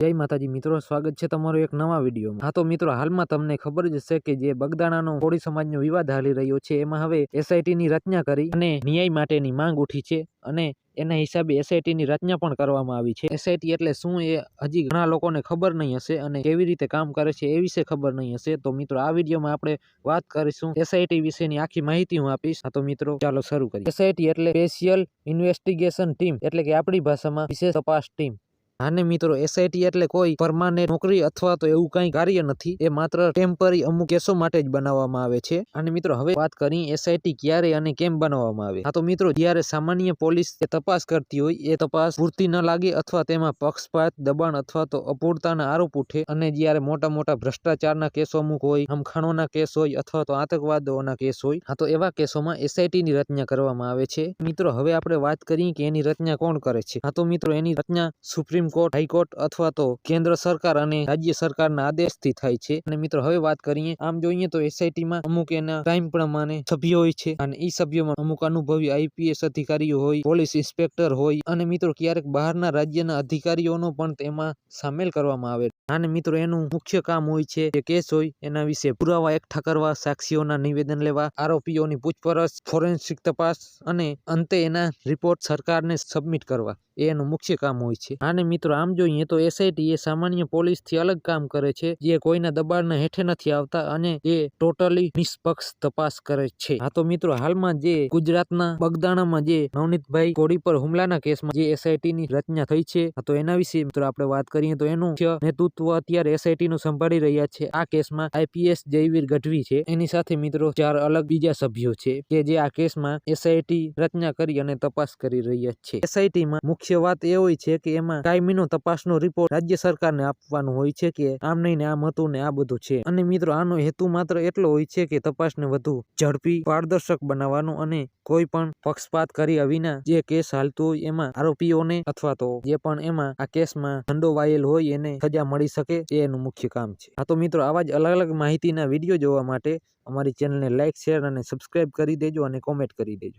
જય માતાજી, મિત્રો, સ્વાગત છે તમારો એક નવા વિડીયોમાં. હા તો મિત્રો, હાલમાં તમને ખબર જ છે કે જે બગદાણાનો કોળી સમાજનો વિવાદ હાલી રહ્યો છે, એમાં હવે એસઆઈટીની રચના કરી અને ન્યાય માટેની માંગ ઉઠી છે અને એના હિસાબે એસઆઈટીની રચના પણ કરવામાં આવી છે. એસઆઈટી એટલે શું એ હજી ઘણા લોકોને ખબર નહીં હશે અને કેવી રીતે કામ કરે છે એ વિશે ખબર નહીં હશે. તો મિત્રો, આ વિડીયોમાં આપણે વાત કરીશું એસઆઈટી વિશેની આખી માહિતી હું આપીશ. તો મિત્રો, ચાલો શરૂ કરીએ. એસઆઈટી એટલે સ્પેશિયલ ઇન્વેસ્ટિગેશન ટીમ, એટલે કે આપણી ભાષામાં વિશેષ તપાસ ટીમ. હાને મિત્રો એસઆઈટી એટલે કોઈ પરમાનન્ટ નોકરી અથવા તો એવું કઈ કાર્ય નથી. એ માત્ર ટેમ્પરરી અમુક કેસો માટે જ બનાવવામાં આવે છે. અને મિત્રો, હવે વાત કરી એસઆઈટી ક્યારે અને કેમ બનાવવામાં આવે. આ તો મિત્રો, જ્યારે સામાન્ય પોલીસ તપાસ કરતી હોય, એ તપાસ પૂરતી ન લાગે અથવા તેમાં પક્ષપાત, દબાણ અથવા તો અપૂરતાના આરોપ ઉઠે. અને જ્યારે મોટા મોટા ભ્રષ્ટાચારના કેસો અમુક હોય, હમખાણોના કેસ હોય અથવા તો આતંકવાદોના કેસ હોય, હા તો એવા કેસોમાં એસઆઈટીની રચના કરવામાં આવે છે. મિત્રો, હવે આપણે વાત કરીએ કે એની રચના કોણ કરે છે. હા તો મિત્રો, એની રચના સુપ્રીમ કોર્ટ, હાઈકોર્ટ અથવા તો કેન્દ્ર સરકાર અને રાજ્ય સરકારના આદેશથી થાય છે. અને મિત્રો, હવે વાત કરીએ, આમ જોઈએ તો એસઆઈટી માં અમુક એના ટાઈમ પ્રમાણે સભ્યો હોય છે. અને એ સભ્યોમાં અમુક અનુભવી આઈપીએસ અધિકારીઓ હોય, પોલીસ ઇન્સ્પેક્ટર હોય. અને મિત્રો, ક્યારેક બહારના રાજ્યના અધિકારીઓનો પણ તેમાં સામેલ કરવામાં આવે અને મિત્રો, એનું મુખ્ય કામ હોય છે જે કેસ હોય, એના વિશે પુરાવા એકઠા કરવા, સાક્ષીઓના નિવેદન લેવા, આરોપીઓની પૂછપરછ, ફોરેન્સિક તપાસ અને અંતે એના રિપોર્ટ સરકારને સબમિટ કરવા. એ એનું મુખ્ય કામ હોય છે. અને મિત્રો, આમ જોઈએ તો એસઆઈટી એ સામાન્ય પોલીસથી અલગ કામ કરે છે, જે કોઈના દબાણના હેઠે નથી આવતા અને એ ટોટલી નિષ્પક્ષ તપાસ કરે છે. હા તો મિત્રો, હાલમાં જે ગુજરાતના બગદાણામાં જે નવનીતભાઈ કોડી પર હુમલાના કેસમાં જે એસઆઈટી ની રચના થઈ છે તો એના વિશે મિત્રો આપણે વાત કરીએ તો એનું મુખ્ય નેતૃત્વ અત્યારે એસઆઈટી નું સંભાળી રહ્યા છે. આ કેસમાં આઈપીએસ જયવીર ગઢવી છે. એની સાથે મિત્રો ચાર અલગ બીજા સભ્યો છે કે જે આ કેસમાં એસઆઈટી રચના કરી અને તપાસ કરી રહ્યા છે. એસઆઈટી માં મુખ્ય વાત એ હોય છે કે એમાં કાયમીનો તપાસનો રિપોર્ટ રાજ્ય સરકારને આપવાનો હોય છે કે આમ નહીં ને આમ હતું ને આ બધું છે. અને મિત્રો આનો હેતુ માત્ર એટલો હોય છે કે તપાસને વધુ ઝડપી, પારદર્શક બનાવવાનો અને કોઈ પણ પક્ષપાત કર્યા વિના જે કેસ હાલતો હોય એમાં આરોપીઓને અથવા તો જે પણ એમાં આ કેસમાં સંડોવાયેલ હોય એને સજા મળી શકે એ એનું મુખ્ય કામ છે. હા, તો મિત્રો, આવા જ અલગ અલગ માહિતીના વીડિયો જોવા માટે અમારી ચેનલને લાઇક શેર અને સબસ્ક્રાઇબ કરી દેજો અને કોમેન્ટ કરી દેજો.